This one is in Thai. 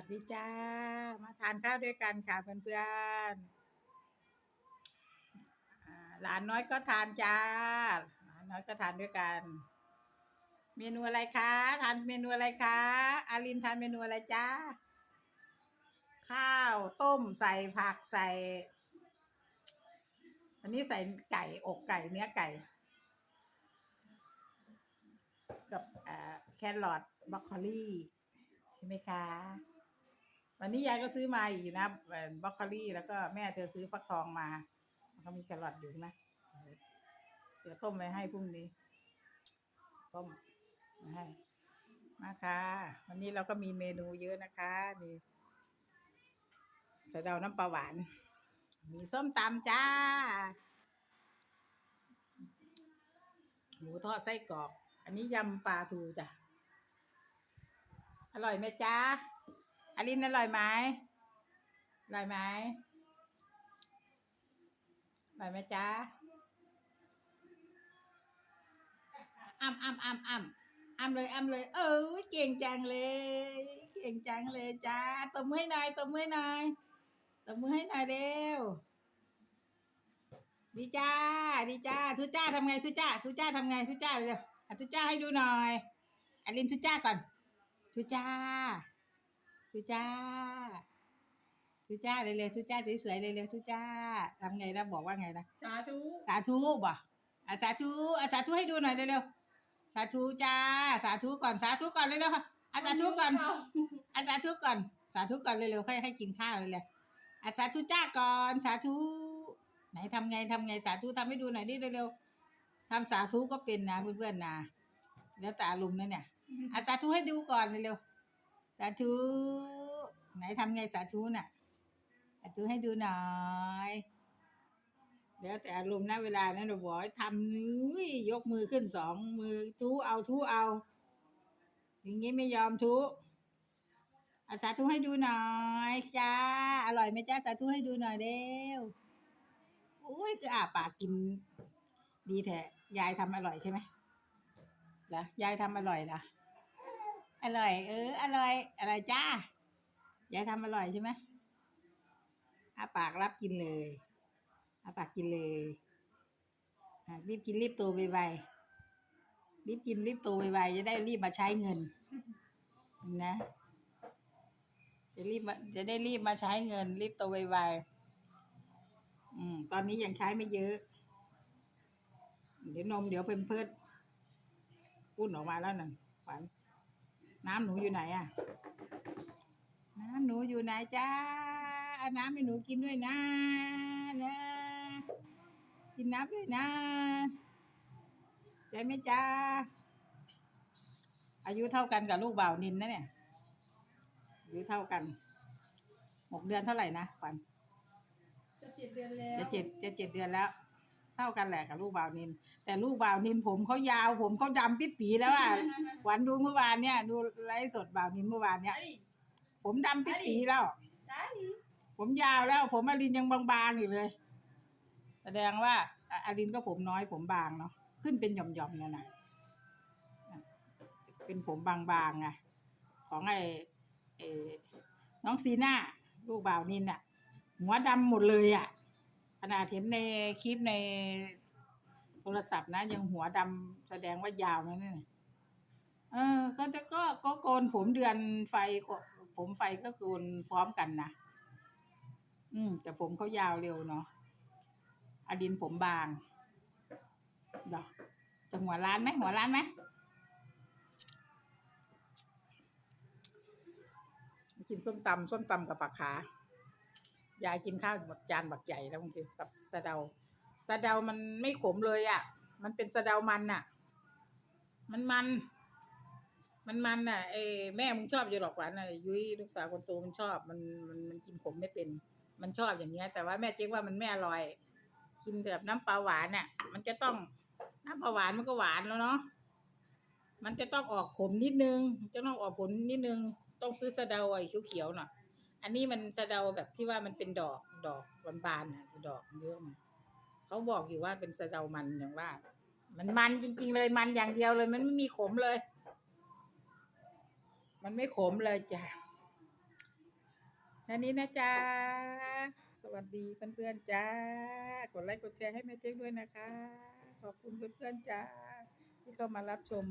วัสดีจ้า มาทานข้าวด้วยกันค่ะเพื่อนๆอ่าหลานน้อยก็ทานจ้า หลานน้อยก็ทานด้วยกัน เมนูอะไรคะ ทานเมนูอะไรคะ อารินทานเมนูอะไรจ้า ข้าวต้มใส่ผักใส่อันนี้ใส่ไก่อกไก่เนื้อไก่ กับแครอทบรอกโคลีใช่ไหมคะ วันนี้ยายก็ซื้อมาอีกนะเอ่อบรอกโคลี่แล้วก็แม่เธอซื้อฟักทองมาแล้วก็มีแครอทอยู่ใช่ไหมเดี๋ยวต้มไว้ให้พรุ่งนี้ ต้มมาให้มาค่ะวันนี้เราก็มีเมนูเยอะนะคะ มีสะเดาน้ำปลาหวาน มีส้มตำจ้า หมูทอดไส้กรอก อันนี้ยำปลาทูจ้ะ อร่อยไหมจ๊ะ อลินอร่อยไหมอร่อยไหมอร่อยไหมจ๊ะอ้ำอ้ำอ้ำอ้ำอ้ำเลยอ้ำเลย เออเก่งจังเลย เก่งจังเลยจ้าตบมือให้หน่อยตบมือให้หน่อยตบมือให้หน่อยเร็วดีจ้าดีจ้าทุจ้าทำไงทุจ้าทุจ้าทำไงทุจ้าเร็วทุจ้าให้ดูหน่อยอลินทุจ้าก่อนทุจ้า ทุจ้าทุจ้าเร็วๆทุจ้าสวยๆเร็วๆทุจ้าทำไงนะบอกว่าไงนะสาธุสาธุบ่อะสาธุอะสาธุให้ดูหน่อยเร็วๆสาธุจ้า สาธุก่อนสาธุก่อนเร็วๆค่ะอะสาธุก่อนอะสาธุก่อน สาธุก่อนเร็วๆค่อยให้กินข้าวเลยเลยๆอะสาธุจ้าก่อนสาธุไหนทำไงทำไงสาธุทำให้ดูหน่อยดิเร็วๆทำสาธุก็เป็นนะเพื่อนๆนะแล้วแต่อารมณ์นะเนี่ยอะสาธุให้ดูก่อนเร็วๆ สาธุไหนทำไงสาธุน่ะสาธุให้ดูหน่อยแล้วแต่อารมณ์นะเวลานั้นเราบอกทำนุ้ยยกมือขึ้นสองมือทูเอาทูเอา อย่างงี้ไม่ยอมทุอาสาธุให้ดูหน่อยจ้าอร่อยไหมจ้าสาธุให้ดูหน่อยเร็วโอ้ยคืออาปากกิน ดีแท้ยายทำอร่อยใช่ไหมเหรอยายทำอร่อยเหร อร่อย เออ อร่อยอร่อยจ้ายายทำอร่อยใช่ไหมอาปากรับกินเลยอาปากกินเลยอะรีบกินรีบโตไวๆรีบกินรีบโตไวๆจะได้รีบมาใช้เงินนะ จะรีบมาจะได้รีบมาใช้เงิน รีบโตไวๆอืมตอนนี้ยังใช้ไม่เยอะ เดี๋ยวนมเดี๋ยวเพิ่มเพิ่มปุ้นออกมาแล้วนั่นขวันำหนูอยู่ไหนอะ น้ำหนูอยู่ไหนจ้าเอาน้ำให้หนูกินด้วยนะนะกินน้ำด้วยนะใจไหมจ้าอายุเท่ากันกับลูกบ่าวนินนะเนี่ยอายุเท่ากันหกเดือนเท่าไหร่นะขวัญจะเจ็ดเดือนแล้ว จะเจ็ดจะเจ็ดเดือนแล้วเท่ากันแหละกับลูกบ่าวนิน แต่ลูกบ่าวนินผมเขายาวผมเขาดำปิดปีแล้วอะขวัญดูเมื่อวานเนี่ย ดูไลฟ์สดบ่าวนินเมื่อวานเนี่ยได้ดิผมดำปิดปีแล้วได้ดิผมยาวแล้ว ผมอลินยังบางๆอยู่เลย แสดงว่าอะอลินก็ผมน้อยผมบางเนาะขึ้นเป็นหย่อมๆนั่นน่ะอะเป็นผมบางๆไงของไอ้ไอ้น้องซีน่าลูกบ่าวนินอะหัวดำหมดเลยอะ ขนาดเห็นในคลิปในโทรศัพท์นะ ยังหัวดำแสดงว่ายาวนะเนี่ยเออก็จะก็ก็โกนผมเดือนไฟผมไฟก็โกนพร้อมกันนะอืม แต่ผมเขายาวเร็วเนาะอดินผมบางเดอจะหัวร้านไหมหัวร้านไหมกินส้มตำส้มตำกับปลาขา ยายกินข้าวหมดจานบักใหญ่แล้วบางทีกับสะเดาสะเดามันไม่ขมเลยอะ่ะ มันเป็นสะเดามันอะ มันมัน มันมันอะเออแม่มึงชอบอยู่หรอกหวานอะยุ้ยลูกสาวคนโตมันชอบมันมันมันกินขมไม่เป็น มันชอบอย่างเงี้ย แต่ว่าแม่เจ๊กว่ามันไม่อร่อย กินแบบน้ำปลาหวานอะ มันจะต้องน้ำปลาหวานมันก็หวานแล้วเนาะมันจะต้องออกขมนิดนึงจะต้องออกผลนิดนึง ต้องซื้อสะเดาไอ้เขียวๆหน่อย อันนี้มันสะเดาแบบที่ว่ามันเป็นดอกดอกบานๆนะดอกเยอะนะเขาบอกอยู่ว่าเป็นสะเดามันอย่างว่า มันมันจริง ๆ เลยมันอย่างเดียวเลย มันไม่มีขมเลย มันไม่ขมเลยจ้ะค่นี้นะจ๊ะ สวัสดีเพื่อนๆจ้ากดไลค์กดแชร์ให้แม่เจ๊ด้วยนะคะ ขอบคุณเพื่อนๆจ้าที่เข้ามารับชม